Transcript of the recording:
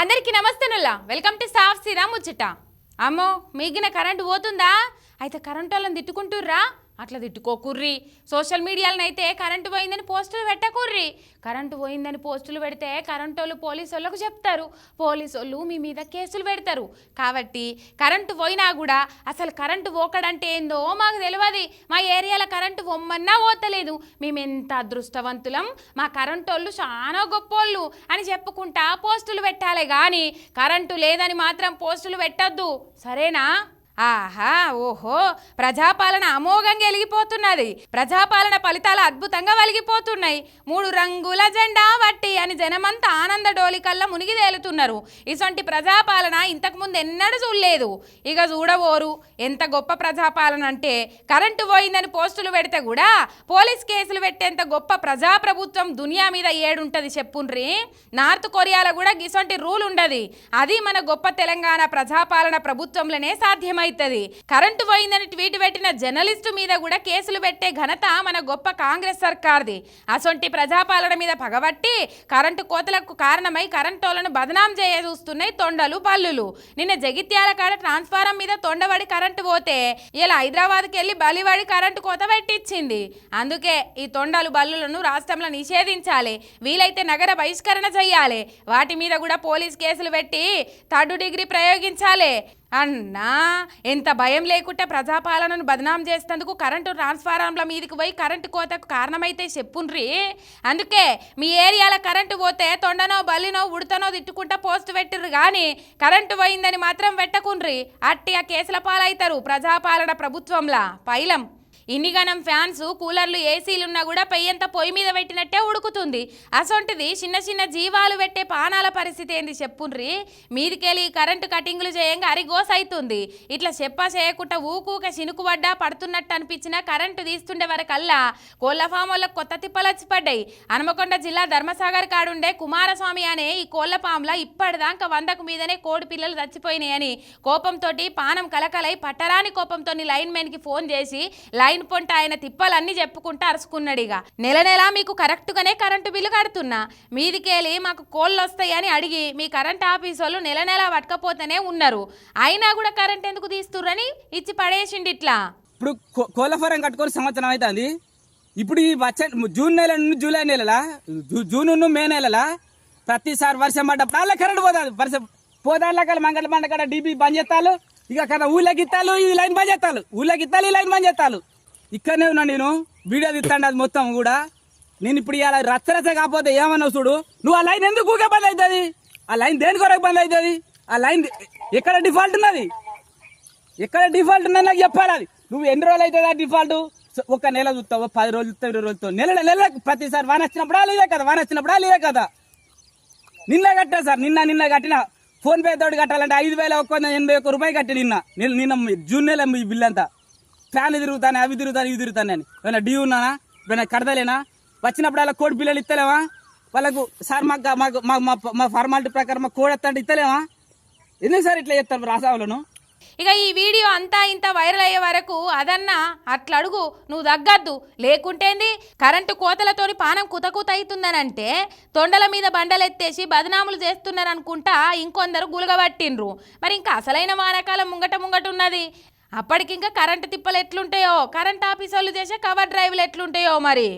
అందరికీ నమస్తేనుల్లా. Welcome to సాఫ్ సిరా ముచ్చట. అమ్మో మిగిన కరెంటు పోతుందా? అయితే కరెంటు వాళ్ళని తిట్టుకుంటుర్రా? అట్లా తిట్టుకోకుర్రి సోషల్ మీడియాలను అయితే కరెంటు పోయిందని పోస్టులు పెట్టకుర్రి కరెంటు పోయిందని పోస్టులు పెడితే కరెంటు వాళ్ళు పోలీసు వాళ్ళకు చెప్తారు. పోలీసు వాళ్ళు మీ మీద కేసులు పెడతారు. కాబట్టి కరెంటు పోయినా కూడా అసలు కరెంటు పోకడంటే ఏందో మాకు తెలియదు మా ఏరియాలో కరెంటు పొమ్మన్నా పోతలేదు. మేము ఎంత అదృష్టవంతులం. మా కరెంటు వాళ్ళు చాలా గొప్పోళ్ళు అని చెప్పుకుంటా పోస్టులు పెట్టాలి కానీ కరెంటు లేదని మాత్రం పోస్టులు పెట్టద్దు. సరేనా? ఆహా ఓహో ప్రజాపాలన అమోఘంగా వెలిగిపోతున్నది ప్రజాపాలన ఫలితాలు అద్భుతంగా వెలిగిపోతున్నాయి. మూడు రంగుల జెండా వట్టి అని జనమంతా ఆనంద డోలికల్లా మునిగి తేలుతున్నారు. ఇటువంటి ప్రజాపాలన ఇంతకుముందు ఎన్నడూ చూడలేదు. ఇక చూడవోరు ఎంత గొప్ప ప్రజాపాలన అంటే కరెంటు పోయిందని పోస్టులు పెడితే కూడా పోలీస్ కేసులు పెట్టేంత గొప్ప ప్రజాప్రభుత్వం దునియా మీద ఏడుంటది చెప్పుండ్రి. నార్త్ కొరియాలో కూడా ఇటువంటి రూల్ ఉండదు. అది మన గొప్ప తెలంగాణ ప్రజాపాలన ప్రభుత్వంలోనే సాధ్యమవుతుంది కరెంటు పోయిందని ట్వీట్ పెట్టిన జర్నలిస్టు మీద కూడా కేసులు పెట్టే ఘనత మన గొప్ప కాంగ్రెస్ సర్కార్ది. అసొంటి ప్రజాపాలన మీద పగబట్టి కరెంటు కోతలకు కారణమై కరెంటోలను బదనాం చేయ చూస్తున్నాయి తొండలు పల్లులు. నిన్న జగిత్యాల కాడ ట్రాన్స్ఫారం మీద తొండబడి కరెంటు పోతే ఇలా హైదరాబాద్కి వెళ్ళి బలివాడి కరెంటు కోత పెట్టించింది అందుకే ఈ తొండలు బల్లులను రాష్ట్రంలో నిషేధించాలి. వీలైతే నగర బహిష్కరణ చేయాలి వాటి మీద కూడా పోలీస్ కేసులు పెట్టి థర్డ్ డిగ్రీ ప్రయోగించాలి. అన్నా ఎంత భయం లేకుండా ప్రజాపాలనను బదనాం చేసేందుకు కరెంటు ట్రాన్స్ఫారంల మీదకి పోయి కరెంటు కోతకు కారణమైతే చెప్పుండ్రి. అందుకే మీ ఏరియాలో కరెంటు పోతే తొండనో బల్లినో ఉడతనో తిట్టుకుంటా పోస్ట్ పెట్టిర్రు కానీ కరెంటు పోయిందని మాత్రం పెట్టకుండ్రి అట్టి ఆ కేసుల పాలవుతారు ప్రజాపాలన ప్రభుత్వంలా. పైలం. ఇన్నిగనం ఫ్యాన్స్ కూలర్లు ఏసీలు ఉన్నా కూడా పెయ్యంత పొయ్యి మీద పెట్టినట్టే ఉడుకుతుంది. అసొంటిది చిన్న చిన్న జీవాలు పెట్టే పానాల పరిస్థితి ఏంది చెప్పుండ్రి? మీదికెళ్ళి కరెంటు కటింగ్లు చేయంగా అరిగోస్ అవుతుంది ఇట్లా చెప్పా చేయకుండా ఊకూక చినుకు పడ్డా పడుతున్నట్టు అనిపించినా కరెంటు తీస్తుండే వరకల్లా కోళ్ళ ఫామ్ వాళ్ళకు కొత్త తిప్పలు వచ్చి పడ్డాయి. హనుమకొండ జిల్లా ధర్మసాగర్ కాడుండే కుమారస్వామి అనే ఈ కోళ్ళ ఫామ్లా ఇప్పటిదాకా వందకు మీదనే కోడి పిల్లలు చచ్చిపోయినాయని కోపంతో పానం కలకలై పట్టరాని కోపంతో లైన్కి ఫోన్ చేసి లైన్ పొంట ఆయన తిప్పలన్నీ చెప్పుకుంటూ అరుచుకున్నాడు ఇక నెల నెల మీకు కరెక్ట్గానే కరెంటు బిల్లు కడుతున్నా. మీదికెళ్ళి మాకు కోళ్ళు వస్తాయని అడిగి మీ కరెంట్ ఆఫీస్ వాళ్ళు నెల నెల పట్టకపోతేనే ఉన్నారు. అయినా కూడా కరెంట్ ఎందుకు తీస్తుర్రని ఇచ్చి పడేసిండి ఇట్లా ఇప్పుడు కో- కోళ్ళ ఫారం కట్టుకొని సంవత్సరం అవుతుంది ఇప్పుడు ఈ వచ్చే జూన్ నెల నుండి జూలై నెలలా? జూ- జూన్ మే నెలలా? ప్రతిసారి వర్షం పడ్డప్పుడు కరెంట్ పోతుంది. వర్షం పోదాళ్ళ మంగళ మండకడ డీబీ బంద్ చేస్తాలు ఇక కదా ఊళ్ళకి ఇత్తాలు ఈ లైన్ బంద్ చేస్తాలు ఊళ్ళకి ఇత్తాలు ఈ లైన్ బంద్ చేస్తాలు ఇక్కడనే ఉన్నా నేను. వీడియో తీస్తాను అది మొత్తం కూడా. నేను ఇప్పుడు ఇలా రచ్చరచ్చ కాకపోతే ఏమన్నావు చూడు. నువ్వు ఆ లైన్ ఎందుకు ఊకే బంద్ అవుతుంది ఆ లైన్ దేని కొరకు బంద్ అవుతుంది ఆ లైన్ ఎక్కడ డిఫాల్ట్ ఉన్నది? ఎక్కడ డిఫాల్ట్ ఉన్నది నాకు చెప్పాలి అది. నువ్వు ఎన్ని రోజులు అవుతుంది ఆ డిఫాల్ట్? ఒక నెల చూస్తావు? పది రోజులు చూస్తావు? ఇరవై రోజులతో నెల నెల ప్రతిసారి వాన వచ్చినప్పుడా లేదే కదా? వాన వచ్చినప్పుడా లేదే కదా? నిన్న కట్టా సార్. నిన్న నిన్న కట్టిన. ఫోన్పే తోటి కట్టాలంటే ఐదు వేల ఒక్క వంద ఎనభై ఒక్క రూపాయలు కట్టి నిన్న. నిన్న జూన్ నెల ఈ బిల్ అంతా ఫ్యాన్ తిరుగుతాను అవి తిరుగుతాను ఇవి తిరుగుతాను అని. ఏమైనా డ్యూ ఉన్నానా? ఏమైనా కడదలేనా వచ్చినప్పుడు అలా కోడి పిల్లలు ఇస్తలేవా వాళ్ళకు సార్ మాకు మాకు మా మా- ఫార్మాలిటీ ప్రకారం మా కోడి ఎత్తంటే ఇస్తలేవా ఎందుకు సార్ ఇట్లా చెప్తారు రాసావులను ఇక ఈ వీడియో అంతా ఇంత వైరల్ అయ్యే వరకు అదన్నా అట్లా అడుగు నువ్వు తగ్గద్దు. లేకుంటేంది కరెంటు కోతలతోని పానం కుతకుత అవుతుందనంటే తొండల మీద బండలెత్తేసి బదనాములు చేస్తున్నారు అనుకుంటా ఇంకొందరు గులగబట్టిండ్రు. మరి ఇంకా అసలైన వానాకాలం ముంగట ముంగట ఉన్నది. అప్పటికింకా కరెంటు తిప్పలు ఎట్లుంటాయో? కరెంట్ ఆఫీస్ వాళ్ళు చేసే కవర్ డ్రైవ్లు ఎట్లుంటాయో మరి?